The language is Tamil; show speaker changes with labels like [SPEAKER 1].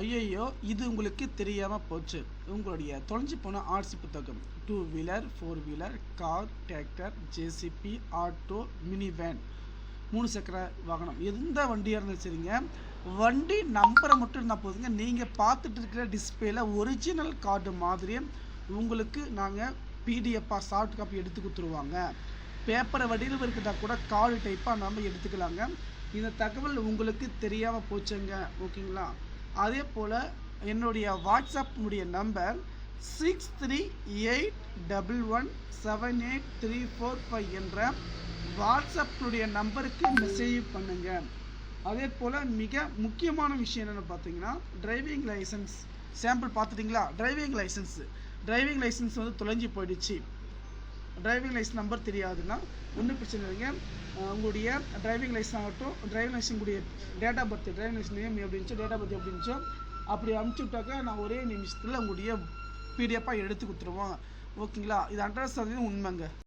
[SPEAKER 1] ஐயையோ இது உங்களுக்கு தெரியாமல் போச்சு. உங்களுடைய தொலைஞ்சு போன ஆர்சி புத்தகம். Two wheeler four wheeler car tractor JCB auto mini van மூணு சக்கர வாகனம். எந்த வண்டியாக இருந்தாலும் சரிங்க வண்டி நம்பரை மட்டும் இருந்தால் போதுங்க. நீங்கள் பார்த்துட்டு இருக்கிற டிஸ்பிளேல ஒரிஜினல் கார்டு மாதிரியே உங்களுக்கு நாங்கள் பிடிஎஃபாக சாஃப்ட் காப்பி எடுத்து கொடுத்துருவாங்க. பேப்பரை வடிவில் இருக்கிறதா கூட கார்டு டைப்பாக நம்ம எடுத்துக்கலாங்க. இந்த தகவல் உங்களுக்கு தெரியாமல் போச்சுங்க. ஓகேங்களா? அதே போல் என்னுடைய வாட்ஸ்அப்னுடைய number six three eight double one seven eight three four five என்ற வாட்ஸ்அப்புடைய நம்பருக்கு மெசேஜ் பண்ணுங்கள் அதே போல் மிக முக்கியமான விஷயம் என்னென்னு பார்த்தீங்கன்னா டிரைவிங் லைசன்ஸ் சாம்பிள் பார்த்துட்டிங்களா டிரைவிங் லைசன்ஸு டிரைவிங் லைசன்ஸ் வந்து தொலைஞ்சு போயிடுச்சு. டிரைவிங் லைசன்ஸ் நம்பர் தெரியாதுன்னா ஒன்றும் பிரச்சனை இல்லைங்க. உங்களுடைய டிரைவிங் லைசன்ஸ் ஆகட்டும் டிரைவிங் லைசன்ஸ் உடைய date of birth driving licence name எப்படி இருந்துச்சோ டேட் ஆஃப் பர்த் எப்படி இருந்துச்சோ அப்படி அனுப்பிச்சி விட்டாக்க நான் ஒரே நிமிஷத்தில் உங்களுடைய பிடிஎஃபாக எடுத்து கொடுத்துருவோம். ஓகேங்களா இது அட்ரஸ் சதவீதம் உண்மைங்க.